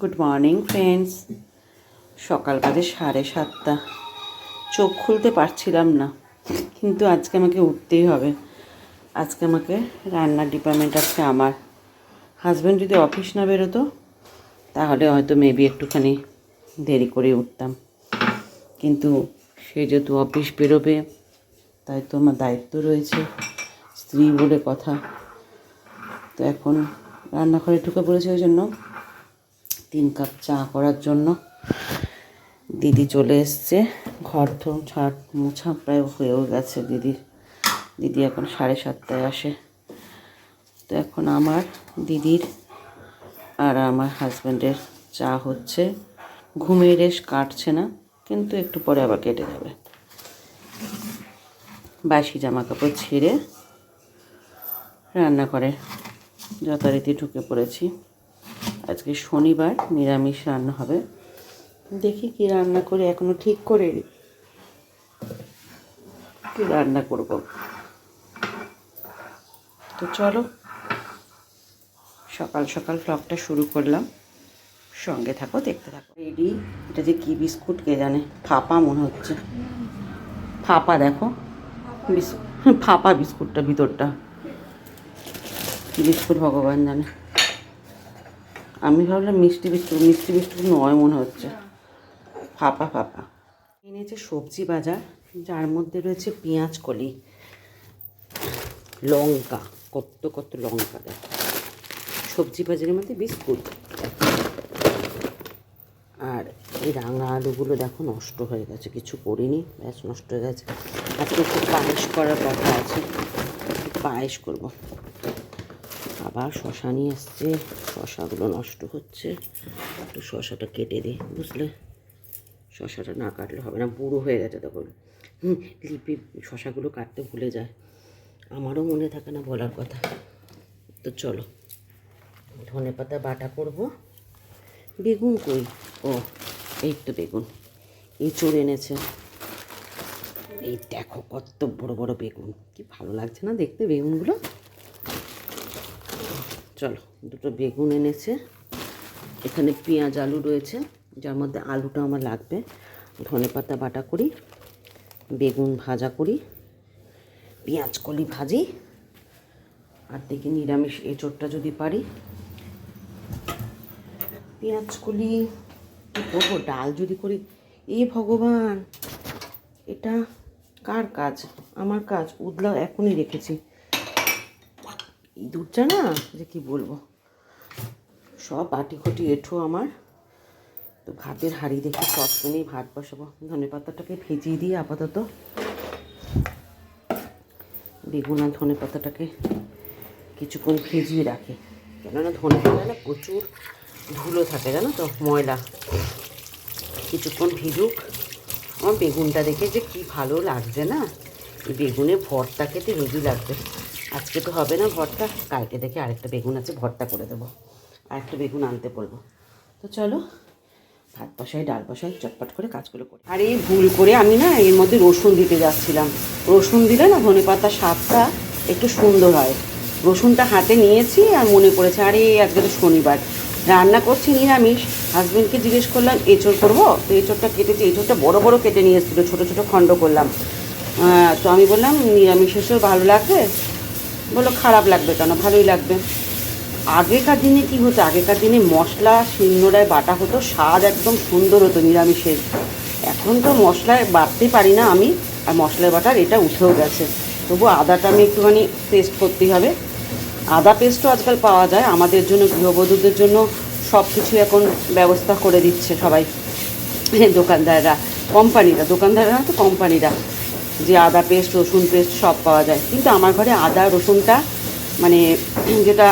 Good morning friends সকাল বাজে সাড়ে সাতটা। চোখ খুলতে পারছিলাম না, কিন্তু আজকে আমাকে উঠতেই হবে। আজকে আমাকে রান্নার ডিপার্টমেন্ট আজকে আমার। হাজব্যান্ড যদি অফিস না বেরোতো, তাহলে হয়তো মেবি একটুখানি দেরি করে উঠতাম। কিন্তু সে যেহেতু অফিস বেরোবে, তাই তো আমার দায়িত্ব রয়েছে, স্ত্রী বলে কথা। তো এখন রান্নাঘরে ঢুকে পড়েছে ওই জন্য। তিন কাপ চা করার জন্য। দিদি চলে এসছে। ঘর তো ঝাড় মোছা প্রায় হয়েও গেছে দিদির। দিদি এখন সাড়ে সাতটায় আসে। তো এখন আমার দিদির আর আমার হাজব্যান্ডের চা হচ্ছে। ঘুমের রেশ কাটছে না, কিন্তু একটু পরে আবার কেটে যাবে। বাসি জামা কাপড় ছেড়ে রান্না করে যথারীতি ঢুকে পড়েছি। আজকে শনিবার, নিরামিষ রান্না হবে। দেখি কি রান্না করে, এখনও ঠিক করে কি রান্না করব? তো চলো, সকাল সকাল ফ্লগটা শুরু করলাম। সঙ্গে থাকো, দেখতে থাকো। রেডি এটা যে কি বিস্কুট, কে জানে? ফাপা মনে হচ্ছে। ফাপা দেখো। বিস্কুট, ফাপা বিস্কুটটা ভিতরটা। বিস্কুট ভগবান জানে। আমি ভাবলাম মিষ্টি বিস্কুট মিষ্টি বিস্কুট নয় মনে হচ্ছে। ফাঁপা ফাঁপা। এনেছে সবজি বাজার, যার মধ্যে রয়েছে পেঁয়াজ কলি, লঙ্কা কত কত লঙ্কা, দেখো। সবজি বাজারের মধ্যে বিস্কুট। আর এই রাঙা আলুগুলো দেখো নষ্ট হয়ে গেছে, কিছু করিনি, ব্যাস নষ্ট হয়ে গেছে। আজকে একটু পায়েস করার কথা আছে পায়েস করব। আবার শশা নিয়ে এসছে। শশাগুলো নষ্ট হচ্ছে। একটু শশাটা কেটে দিই, বুঝলে? শশাটা না কাটলে হবে না, বুড়ো হয়ে গেছে তখন। লিপি শশাগুলো কাটতে ভুলে যায়। আমারও মনে থাকে না বলার কথা। তো চলো, ধনে পাতা বাটা করব। বেগুন কই? ও, এই তো বেগুন। এই চোর এনেছে। এই দেখো কত বড় বড় বেগুন। কি ভালো লাগছে না দেখতে বেগুনগুলো? চলো, দুটো বেগুন এনেছে। এখানে পেঁয়াজ, আলু রয়েছে, যার মধ্যে আলুটা আমার লাগবে। ধনে পাতা বাটা করি, বেগুন ভাজা করি, পেঁয়াজ কলি ভাজি, আর দেখি নিরামিষ এঁচোড়টা যদি পারি। পেঁয়াজ কলি করব? ডাল যদি করি। এ ভগবান, এটা কার কাজ? আমার কাজ উদলা এখনই রেখেছি। ইঁদুরটা না যে কি বলব? সব বাটি খুটি এঁঠো আমার। তো ভাতের হাঁড়ি দেখে সসপ্যানেই ভাত বসাবো। ধনে পাতাটাকে ভেজিয়ে দিয়ে আপাতত বেগুন আর ধনে পাতাটাকে কিছুক্ষণ ভিজিয়ে রাখি। কেননা ধনে পাতা না প্রচুর ধুলো থাকে, জানো তো, ময়লা। কিছুক্ষণ ভিজুক। আমার বেগুনটা দেখে যে কি ভালো লাগছে না? এই বেগুনে ভর্তা খেতে রোজই লাগবে। আজকে তো হবে না ভর্তা। কালকে দেখে আরেকটা বেগুন আছে, ভর্তা করে দেবো। আরেকটা বেগুন আনতে বলব। তো চলো, ভাত বসাই, ডাল বসাই, চটপট করে কাজগুলো করি। আর এই ভুল করে আমি না এর মধ্যে রসুন দিতে যাচ্ছিলাম। রসুন দিলে না ধনে পাতার স্বাদটা একটু সুন্দর হয়। রসুনটা হাতে নিয়েছি আর মনে পড়েছে, আরে, আজকে তো শনিবার। রান্না করছি নিরামিষ। হাজব্যান্ডকে জিজ্ঞেস করলাম, এঁচড় করব? তো এঁচড়টা কেটেছি, এঁচড়টা বড় বড় কেটে নিয়ে এসেছিল, ছোটো ছোটো খণ্ড করলাম। তো আমি বললাম, নিরামিষ এসেও ভালো লাগবে? বলল খারাপ লাগবে কেন? ভালোই লাগবে। আগেকার দিনে কি হতো? আগেকার দিনে মশলা, শিলনোড়ায় বাটা হতো, স্বাদ একদম সুন্দর হতো, নিরামিষের। এখন তো মশলায় বাটতে পারি না আমি, আর মশলায় বাটার এটা উঠেও গেছে। তবু আদাটা আমি একটুখানি পেস্ট করতেই হবে। আদা পেস্টও আজকাল পাওয়া যায়, আমাদের জন্য, গৃহবধূদের জন্য সব কিছু এখন ব্যবস্থা করে দিচ্ছে সবাই। দোকানদাররা, কোম্পানিরা, দোকানদাররা তো কোম্পানিরা। যে আদা পেস্ট রসুন পেস্ট সব পাওয়া যায়। কিন্তু আমার ঘরে আদা, রসুনটা মানে যেটা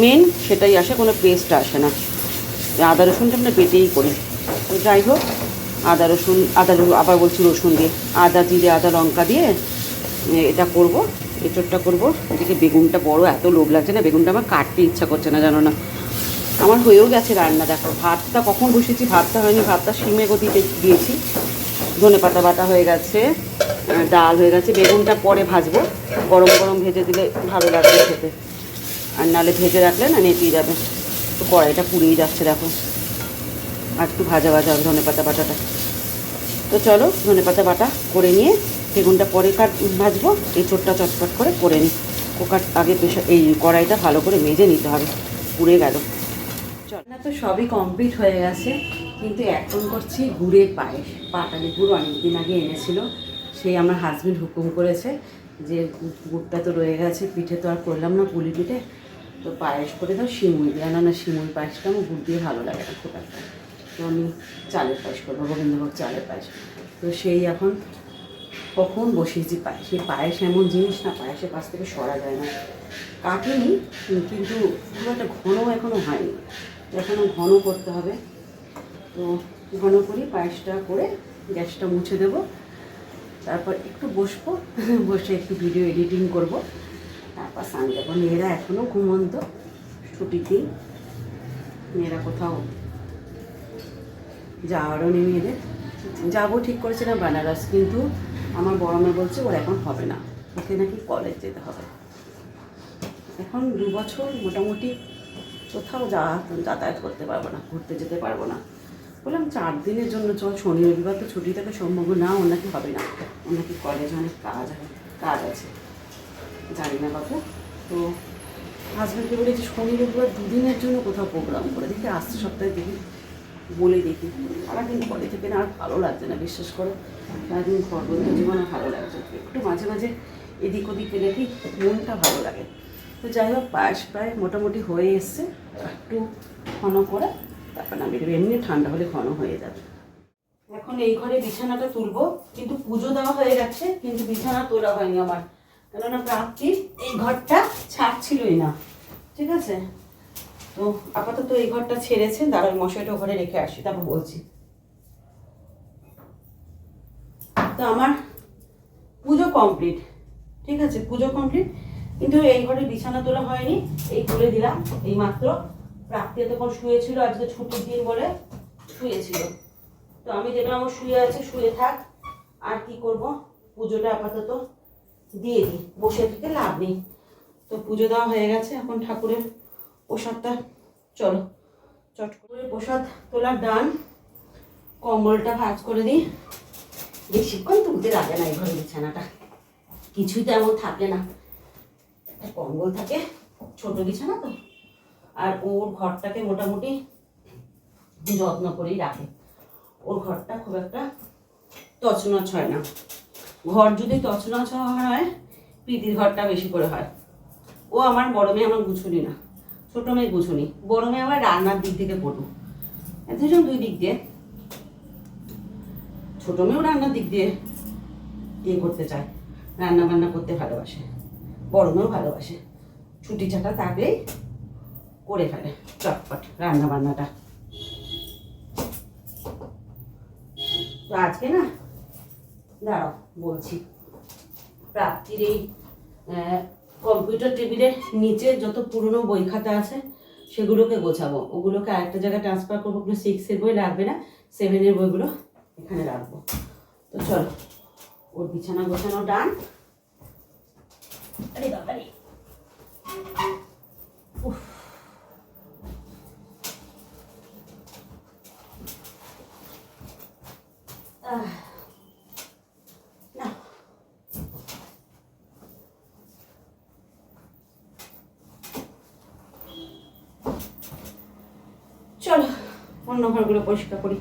মেন সেটাই আসে, কোনো পেস্ট আসে না। আদা, রসুনটা আমরা বেটেই করি। তো যাই হোক, আদা, রসুন, আদা আবার বলছি রসুন দিয়ে। আদা জিরে, আদা লঙ্কা দিয়ে এটা করব, এঁচড়টা করব। এদিকে বেগুনটা বড়, এত লোভ লাগছে না, বেগুনটা আমার কাটতে ইচ্ছা করছে না, জানো না। আমার হয়েও গেছে রান্না, দেখো। ভাতটা কখন বসেছি, ভাতটা হয়নি, ভাতটা সিমে গতিতে দিয়েছি। ধনে পাতা বাটা হয়ে গেছে। ডাল হয়ে গেছে। বেগুনটা পরে ভাজবো। গরম গরম ভেজে দিলে ভালো লাগবে খেতে। আর নাহলে ভেজে রাখলে না নেতিয়ে যাবে। তো কড়াইটা পুড়েই যাচ্ছে, দেখো। আর একটু ভাজা ভাজা হবে ধনে পাতা বাটাটা। তো চলো, ধনে পাতা বাটা করে নিয়ে বেগুনটা পরে কাট, ভাজবো। এই চোটটা চটপট করে করে নিই। কুকার আগে প্রেশার এই কড়াইটা ভালো করে মেজে নিতে হবে। পুড়ে গেল। না তো সবই কমপ্লিট হয়ে গেছে। কিন্তু এখন করছি গুড়ের পায়েস। পাটালি গুড় অনেকদিন আগে এনেছিল। সেই আমার হাজব্যান্ড হুকুম করেছে যে গুড়টা তো রয়ে গেছে, পিঠে তো আর করলাম না, পুলি পিঠে। তো পায়েস করে দাও শিমুই দিয়ে না না শিমুই পায়েসটা আমার গুড় দিয়ে ভালো লাগে না খুব একটা। তো আমি চালের পায়েস করব, গোবিন্দভোগ চালের পায়েস। তো সেই এখন কখন বসিয়েছি পায়েস। সেই পায়েস এমন জিনিস না, পায়েসের পাশ থেকে সরা যায় না। কাটেনি, কিন্তু খুব একটা ঘন এখনও হয়নি। এখনও ঘন করতে হবে। তো ঘন করি, পায়েসটা করে গ্যাসটা মুছে দেব। তারপর একটু বসবো, বসে একটু ভিডিও এডিটিং করব। তারপর স্নান যাব মেয়েরা এখনও ঘুমন্ত, ছুটিতেই। মেয়েরা কোথাও যাওয়ারও নেই মেয়েদের। যাব ঠিক করেছিলাম বেনারস, কিন্তু আমার বড় মেয়ে বলছে ওর এখন হবে না। ওকে নাকি কলেজ যেতে হবে। এখন দু বছর মোটামুটি কোথাও যা যাতায়াত করতে পারব না, ঘুরতে যেতে পারব না। বললাম, চার দিনের জন্য চল, শনি, রবিবার তো ছুটি থাকে সম্ভব না, ওনাকে হবে না। ওর নাকি কলেজে অনেক কাজ কাজ আছে। জানি না বাবু। তো হাজব্যান্ডকে বলেছি, শনি, রবিবার দুদিনের জন্য কোথাও প্রোগ্রাম করে দেখি আসতে সপ্তাহে দেখি। বলে দেখি। সারাদিন ঘরে থেকে না আর ভালো লাগছে না, বিশ্বাস করো। সারাদিন ঘর বলতে জীবনে ভালো লাগছে একটু মাঝে মাঝে এদিক ওদিক পেলে কি মনটা ভালো লাগে। তো যাই হোক পায়েস প্রায় মোটামুটি হয়ে এসছে। একটু ঘন করে তারপর নামিয়ে দেবে। এমনি ঠান্ডা হলে ঘন হয়ে যাবে। এখন এই ঘরে বিছানাটা তুলবো, কিন্তু পুজো দেওয়া হয়ে গেছে, কিন্তু বিছানা তোলা হয়নি আমার। কেননা প্রাপ্তি, এই ঘরটা ছাড়ছিলই না। ঠিক আছে? তো আপাতত এই ঘরটা ছেড়েছে দাঁড়ার মশাইটা ঘরে রেখে আসি, তারপর বলছি। তো আমার পুজো কমপ্লিট, ঠিক আছে? পুজো কমপ্লিট, কিন্তু এই ঘরে বিছানা তোলা হয়নি, এই তুলে দিলাম, এই মাত্র। প্রাপ্তি এতক্ষণ শুয়েছিল, আজকে ছুটির দিন বলে শুয়েছিল। তো আমি দেখলাম ও শুয়ে আছে, শুয়ে থাক, আর কি করব? পুজোটা আপাতত দিয়ে দিই, বসে থেকে লাভ নেই। তো পুজো দেওয়া হয়ে গেছে, এখন ঠাকুরের প্রসাদটা, চলো, চট করে প্রসাদ তোলার ডান কম্বলটা ভাজ করে দিই। বেশিক্ষণ তুলতে লাগে না এই ঘরে বিছানাটা, কিছুই তেমন থাকে না। একটা কম্বল থাকে, ছোট বিছানা তো। আর ওর ঘরটাকে মোটামুটি যত্ন করেই রাখে। ওর ঘরটা খুব একটা তছনছ হয় না। ঘর যদি তছনছ হয়, প্রীতির ঘরটা বেশি করে হয়। ও আমার বড় মেয়ে, আমার গুছুনি না। ছোট মেয়ে গুছুনি। বড় মেয়ে আমার রান্নার দিক থেকে পড়ু দুজন দুই দিক দিয়ে। ছোট মেয়েও রান্নার দিক দিয়ে ইয়ে করতে চায়। রান্না বান্না করতে ভালোবাসে। বড় মেয়েও ভালোবাসে। ছুটি ছাটা থাকলেই করে ফেলে। চটপট রান্না বান্নাটা তো আজকে না, দাঁড়াও বলছি। প্রাপ্তির এই কম্পিউটার টেবিলের নিচে যত পুরনো বই খাতা আছে, সেগুলোকে গোছাবো। ওগুলোকে আরেকটা জায়গায় ট্রান্সফার করব, ওগুলো সিক্সের বই লাগবে না সেভেনের বইগুলো এখানে রাখব। তো চলো, ওর বিছানা গোছানো ডান আরে উফ। পরিষ্কার করি।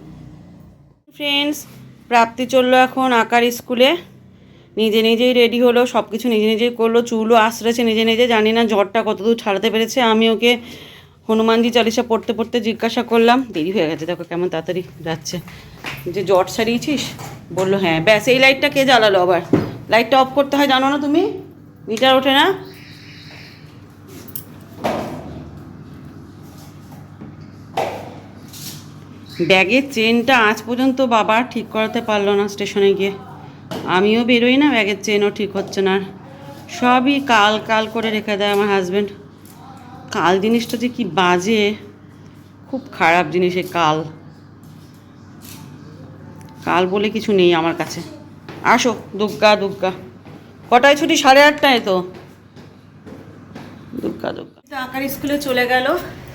ফ্রেন্ডস প্রাপ্তি চলল এখন আঁকার স্কুলে। নিজে নিজেই রেডি হলো সব কিছু নিজে নিজেই করল, চুলও আশ্রেছে নিজে নিজে, জানি না জ্বরটা কতদূর ছাড়াতে পেরেছে। আমি ওকে হনুমানজি চালিসা পড়তে পড়তে জিজ্ঞাসা করলাম, দেরি হয়ে গেছে, দেখো কেমন তাড়াতাড়ি যাচ্ছে। যে জ্বর সারিয়েছিস বলল হ্যাঁ ব্যাস, এই লাইটটা কে জ্বালালো আবার? লাইটটা অফ করতে হয়, জানো না তুমি? মিটার ওঠে না? ব্যাগের চেনটা আজ পর্যন্ত বাবা ঠিক করাতে পারল না স্টেশনে গিয়ে। আমিও বেরোই না, ব্যাগের চেনও ঠিক হচ্ছে না। সবই কাল কাল করে রেখে দেয় আমার হাজব্যান্ড কাল জিনিসটা যে কি বাজে, খুব খারাপ জিনিস এই কাল। কাল বলে কিছু নেই আমার কাছে। আসো দুগ্গা দুগ্গা কটায় ছুটি? সাড়ে আটটায় তো। দুগ্গা দুগ্গা তো আঁকার স্কুলে চলে গেল।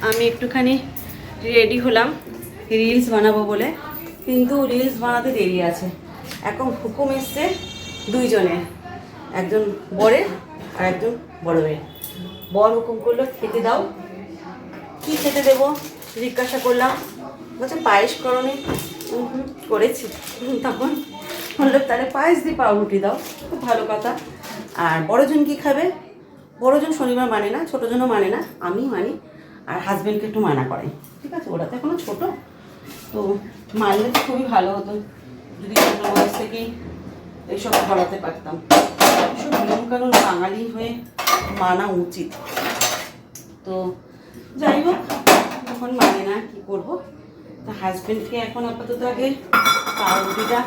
আমি একটুখানি রেডি হলাম। রিলস বানাবো বলে। কিন্তু রিলস বানাতে দেরি আছে। এখন হুকুম এসছে দুইজনের একজন বরের আর একজন বড় মেয়ের বর হুকুম করল, খেতে দাও। কি খেতে দেবো? জিজ্ঞাসা করলাম। বলছে, পায়েস করনি। করেছি। তখন বলল, তাহলে পায়েস দিয়ে পাউরুটি দাও। খুব ভালো কথা। আর বড়জন কি খাবে? বড়জন শনিবার মানে না, ছোটোজনও মানে না আমি মানি। আর হাজব্যান্ডকে একটু মানা করে। ঠিক আছে, ওরা তো এখনও ছোটো। তো মানলে তো খুবই ভালো হতো। যদি ছোটো বয়স থেকেই এইসব করাতে পারতাম। এসব নিয়মকানুন বাঙালি হয়ে মানা উচিত। তো যাই হোক তখন মানে না, কি করব? তা হাজব্যান্ডকে এখন আপাতত আগে পাউরুটিটা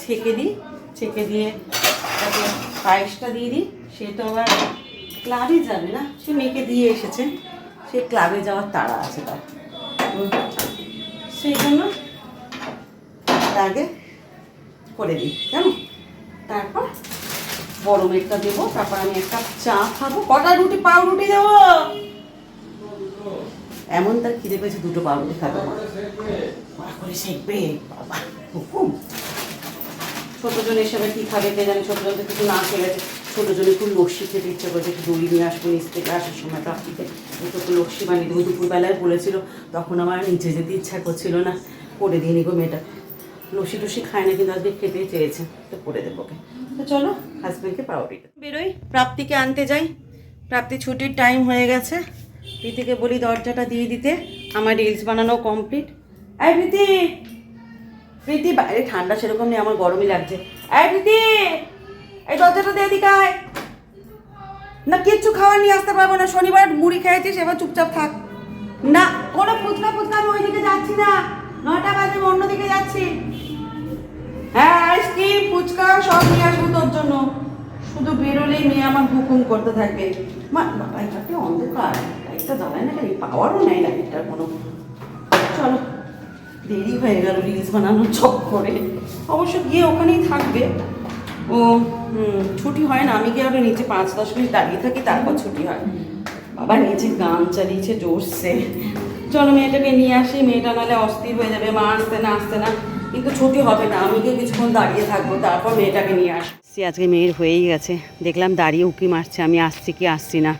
ছেঁকে দিই। ছেঁকে দিয়ে তাকে পায়েসটা দিয়ে দিই। সে তো আবার ক্লাবে যাবে না, সে মেয়েকে দিয়ে এসেছে। সে ক্লাবে যাওয়ার তাড়া আছে তার। সেই জন্য আগে করে দিই, কেমন? তারপর বড় মেঘটা দেবো, তারপর আমি একটা চা খাব। কটা রুটি? পাউরুটি দেবো! এমন তার খিদে পেয়েছে, দুটো পাউরুটি খাবে করে শেখবে বাবা। হুকুম ছোটজন কি খাবে কে জানে ছোটজন তো কিছু না খেলেছে ছোটজন একটু লস্যি খেতে ইচ্ছে করেছে একটু দড়ি নিয়ে আসব, নিচ থেকে আসার সময় রাত্রিতে একটু লস্যি বানিয়ে দেবো। দুপুরবেলায় বলেছিল, তখন আমার নিচে যেতে ইচ্ছা করছিল না। করে দিয়ে নিবো মেয়েটা। লস্যি টসি খায় না কিন্তু আজকে খেতে চেয়েছে, তো করে দেবো ওকে। তো চলো হাজব্যান্ডকে পাউরুটি বেরোই, প্রাপ্তিকে আনতে যাই। প্রাপ্তি ছুটির টাইম হয়ে গেছে। প্রীতিকে বলি দরজাটা দিয়ে দিতে, আমার রিলস বানানো কমপ্লিট এই প্রীতি প্রীতি, বাইরে ঠান্ডা সেরকম নেই, আমার গরমই লাগছে। এই প্রীতি, এই দরজাটা দিয়ে দিকায় না, কিচ্ছু খাওয়া নিয়ে আসতে পারব না, শনিবার মুড়ি খেয়েছিস, এবার চুপচাপ থাক। না, কোনো ফুচকা ফুচকা আমি ওইদিকে যাচ্ছি না। নটা বাজে আমি অন্যদিকে যাচ্ছি। হ্যাঁ আইসক্রিম ফুচকা, সব নিয়ে আসব তোর জন্য। শুধু বেরোলেই মেয়ে আমার হুকুম করতে থাকবে। মা, বাবা, এটাতে অন্ধকার। লাইটটা জ্বালায় না কেন পাওয়ারও নেই লাইটটার কোনো। চলো, দেরি হয়ে গেল রিলস বানানোর চক করে। অবশ্য গিয়ে ওখানেই থাকবে। ও ছুটি হয় না। আমি গিয়ে আরও নিচে পাঁচ দশ মিনিট দাঁড়িয়ে থাকি, তারপর ছুটি হয়। বাবা নিচে গান চালিয়েছে, জোরসে। চলো মেয়েটাকে নিয়ে আসি, মেয়েটা নাহলে অস্থির হয়ে যাবে, মা আসতে না আসতে না। কিন্তু ছুটি হবে না, আমি গিয়ে কিছুক্ষণ দাঁড়িয়ে থাকব, তারপর মেয়েটাকে নিয়ে আসি। আজকে মেয়ের হয়েই গেছে, দেখলাম দাঁড়িয়ে উকি মারছে, আমি আসছি কি আসছি না।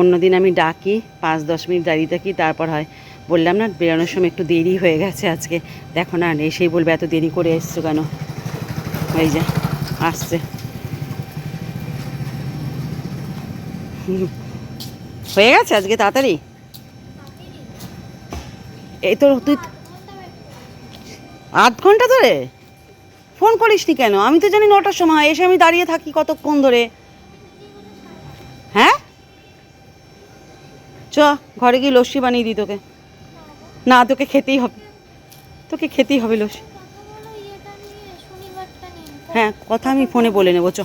অন্যদিন আমি ডাকি, পাঁচ দশ মিনিট দাঁড়িয়ে থাকি, তারপর হয়। বললাম না, বেরোনোর সময় একটু দেরি হয়ে গেছে আজকে। দেখো না এসেই বলবে, এত দেরি করে এসছো কেন? এই যে, আসছে। হয়ে গেছে আজকে তাড়াতাড়ি? এই তো তুই আধ ঘণ্টা ধরে? ফোন করিসনি কেন? আমি তো জানি নটার সময় এসে আমি দাঁড়িয়ে থাকি কতক্ষণ ধরে। হ্যাঁ? চ, ঘরে গিয়ে লস্যি বানিয়ে দিই তোকে। না, তোকে খেতেই হবে। তোকে খেতেই হবে লস্যি। হ্যাঁ কথা আমি ফোনে বলে নেব, চ।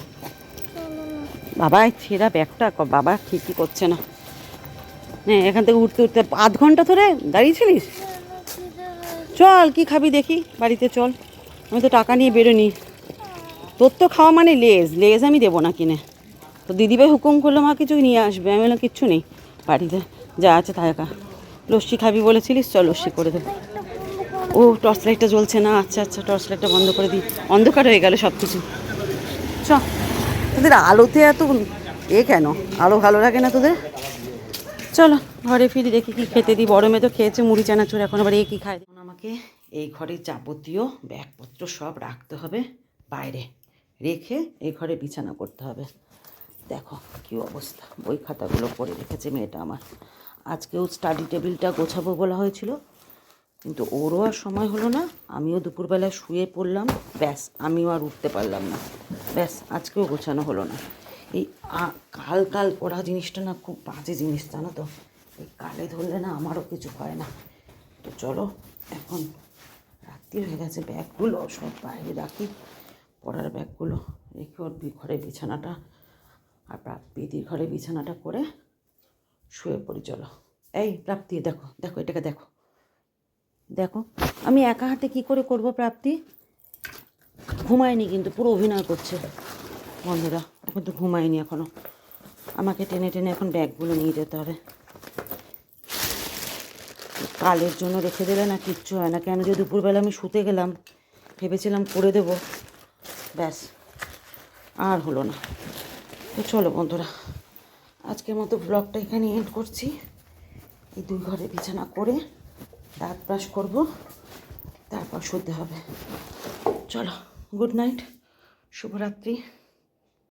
বাবা ছেঁড়া ব্যাগটা বাবা, ঠিকই করছে না। হ্যাঁ এখান থেকে উঠতে উঠতে আধ ঘণ্টা ধরে দাঁড়িয়েছিলিস? চল, কি খাবি দেখি, বাড়িতে চল। আমি তো টাকা নিয়ে বেরোনি তোর তো খাওয়া মানে লেজ লেজ আমি দেবো না কিনে। তো দিদিভাই হুকুম করল, মা কিছু নিয়ে আসবে, আমি বললাম কিচ্ছু নেই, বাড়িতে যা আছে একা লস্যি খাবি বলেছিলিস, চল লস্যি করে দেবো। ও, টর্চ লাইটটা জ্বলছে না আচ্ছা আচ্ছা টর্চ লাইটটা বন্ধ করে দিই অন্ধকার হয়ে গেল সব কিছু চ। তোদের আলোতে এত এ কেন? আলো ভালো লাগে না তোদের? চলো, ঘরে ফিরি, দেখি কি খেতে দিই। মেয়ে তো খেয়েছে, মুড়ি, চানাচুর, এখন আবার এ কি খায়? আমাকে এই ঘরে যাবতীয় ব্যাগপত্র সব রাখতে হবে বাইরে। রেখে এই ঘরে বিছানা করতে হবে। দেখো কি অবস্থা, বই খাতাগুলো পড়ে রেখেছে মেয়েটা আমার। আজকেও স্টাডি টেবিলটা গোছাবো বলা হয়েছিল, কিন্তু ওরও আর সময় হলো না। আমিও দুপুরবেলায় শুয়ে পড়লাম, ব্যাস, আমিও আর উঠতে পারলাম না। ব্যাস, আজকেও গোছানো হলো না। এই কাল কাল পড়া জিনিসটা না খুব বাজে জিনিস, জানো তো। এই কালে ধরলে না আমারও কিছু হয় না। তো চলো, এখন রাত্রি হয়ে গেছে, ব্যাগগুলো সব বাইরে রাখি। পড়ার ব্যাগগুলো রেখে ওর ঘরে বিছানাটা আর প্রাপ্তির ঘরে বিছানাটা করে শুয়ে পড়ি, চলো। এই, প্রাপ্তি, দেখো দেখো, এটাকে দেখো। দেখো, আমি একা হাতে কি করে করব প্রাপ্তি? ঘুমায়নি কিন্তু, পুরো অভিনয় করছে। বন্ধুরা ও তো ঘুমায়নি এখনও। আমাকে টেনে টেনে এখন ব্যাগগুলো নিয়ে যেতে হবে। কালের জন্য রেখে দিলে না, কিচ্ছু হয় না। কেন যে দুপুরবেলা আমি শুতে গেলাম, ভেবেছিলাম করে দেব। ব্যাস, আর হলো না। তো চলো বন্ধুরা, আজকের মতো ব্লগটা এখানে এন্ড করছি। এই দুই ঘরে বিছানা করে দাঁত ব্রাশ করব, তারপর শুতে হবে। চলো গুড নাইট শুভরাত্রি।